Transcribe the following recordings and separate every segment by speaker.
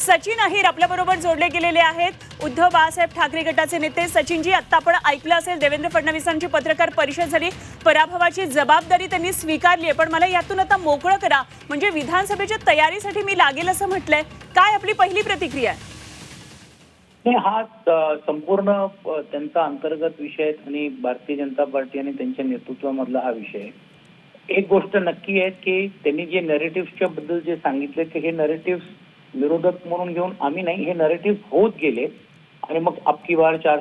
Speaker 1: सचिन अहिर आपल्याबरोबर जोडले गेलेले आहेत. उद्धव बाळासाहेब ठाकरे गटाचे नेते सचिनजी आता आपण ऐकलं असेल देवेंद्र फडणवीसांची पत्रकार परिषद झाली. पराभवाची जबाबदारी त्यांनी स्वीकारली आहे. पण मला यातून आता मोकळं करा. म्हणजे विधानसभेच्या तयारीसाठी मी लागेल असं म्हटलंय. काय आपली पहिली प्रतिक्रिया आहे?
Speaker 2: हा संपूर्ण त्यांचा अंतर्गत विषय आणि भारतीय जनता पार्टी आणि त्यांच्या नेतृत्वामधला हा विषय एक गोष्ट नक्की आहे की त्यांनी जे नरेटिव्हच्या बद्दल जे सांगितले की हे नरेटिव्ह विरोधक म्हणून घेऊन आम्ही नाही हे नरेटिव्ह होत गेले. आणि मग अबकी बार चार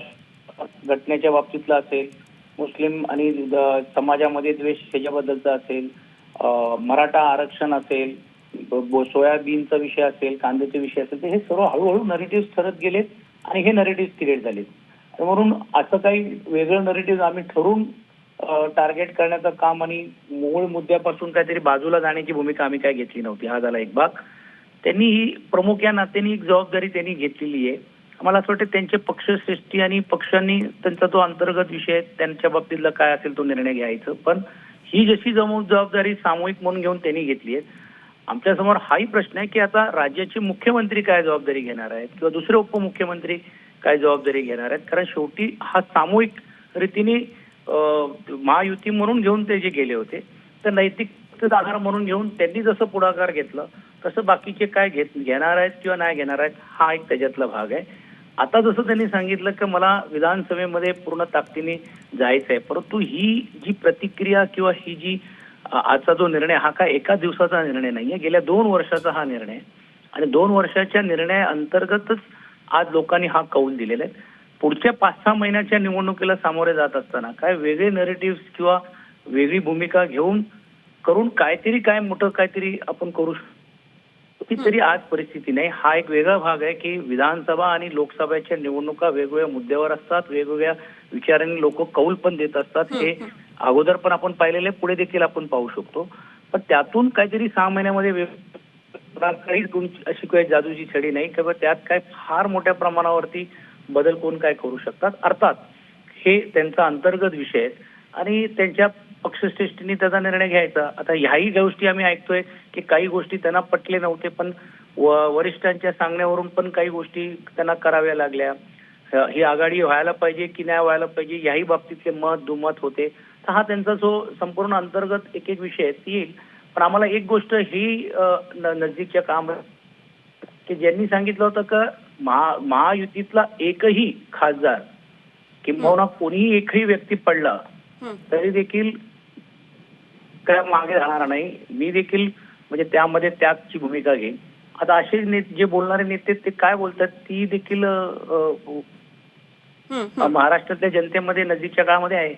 Speaker 2: घटनेच्या बाबतीतला असेल मुस्लिम आणि समाजामध्ये द्वेष ह्याच्याबद्दलचा असेल मराठा आरक्षण असेल सोयाबीनचा विषय असेल कांद्याचे विषय असेल तर हे सर्व हळूहळू नरेटिव्ह ठरत गेलेत आणि हे नरेटिव्ह क्रिएट झाले म्हणून असं काही वेगळं नरेटिव्ह आम्ही ठरवून टार्गेट करण्याचं काम आणि मूळ मुद्द्यापासून काहीतरी बाजूला जाण्याची भूमिका आम्ही काय घेतली नव्हती. हा झाला एक भाग. त्यांनी ही प्रमुख या नात्याने एक जबाबदारी त्यांनी घेतलेली आहे. आम्हाला असं वाटतं त्यांचे पक्षश्रेष्ठी आणि पक्षांनी त्यांचा तो अंतर्गत विषय आहे, त्यांच्या बाबतीतला काय असेल तो निर्णय घ्यायचं. पण ही जशी जबाबदारी सामूहिक म्हणून घेऊन त्यांनी घेतली आहे आमच्यासमोर हाही प्रश्न आहे की आता राज्याचे मुख्यमंत्री काय जबाबदारी घेणार आहेत किंवा दुसरे उपमुख्यमंत्री काय जबाबदारी घेणार आहेत? कारण शेवटी हा सामूहिक रीतीने महायुती म्हणून घेऊन ते जे गेले होते तर नैतिक आधार म्हणून घेऊन त्यांनी जसं पुढाकार घेतला तसं बाकीचे काय घेत घेणार आहेत किंवा नाही घेणार आहेत हा एक त्याच्यातला भाग आहे. आता जसं त्यांनी सांगितलं की मला विधानसभेमध्ये पूर्ण ताकदीने जायचं आहे परंतु ही जी प्रतिक्रिया किंवा ही जी आजचा जो निर्णय हा काय एका दिवसाचा निर्णय नाहीये गेल्या दोन वर्षाचा हा निर्णय आणि दोन वर्षाच्या निर्णया अंतर्गतच आज लोकांनी हा कौल दिलेला आहे. पुढच्या पाच सहा महिन्याच्या निवडणुकीला सामोरे जात असताना काय वेगळे नरेटिव्ह किंवा वेगळी भूमिका घेऊन करून काहीतरी काय मोठं काहीतरी आपण करू शकतो? ती तरी आज परिस्थिती नाही. हा एक वेगळा भाग आहे की विधानसभा आणि लोकसभेच्या निवडणुका वेगवेगळ्या मुद्द्यावर असतात वेगवेगळ्या विचारांनी लोक कौल पण देत असतात. हे अगोदर पण आपण पाहिलेले पुढे देखील आपण पाहू शकतो. पण त्यातून काहीतरी सहा महिन्यामध्ये वेग- काही तुमची अशी काही जादूची छडी नाही. किंवा त्यात काय फार मोठ्या प्रमाणावरती बदल कोण काय करू शकतात? अर्थात हे त्यांचा अंतर्गत विषय आहे आणि त्यांच्या पक्षश्रेष्ठींनी त्याचा निर्णय घ्यायचा. आता ह्याही गोष्टी आम्ही ऐकतोय की काही गोष्टी त्यांना पटले नव्हते पण वरिष्ठांच्या सांगण्यावरून पण काही गोष्टी त्यांना कराव्या लागल्या. ही आघाडी व्हायला पाहिजे की नाही व्हायला पाहिजे याही बाबतीतले मत दुमत होते. तर हा त्यांचा जो संपूर्ण अंतर्गत एक एक विषय आहे, येईल. पण आम्हाला एक गोष्ट ही नजदीकच्या काम की ज्यांनी सांगितलं होतं का महा महायुतीतला एकही खासदार किंबहुना कोणीही एकही व्यक्ती पडला तरी देखील काय मागे राहणार नाही. मी देखील म्हणजे त्यामध्ये त्यागची भूमिका घेईन. आता असे नेते जे बोलणारे नेते ते काय बोलतात ती देखील महाराष्ट्रातल्या जनतेमध्ये नजीकच्या काळामध्ये आहे.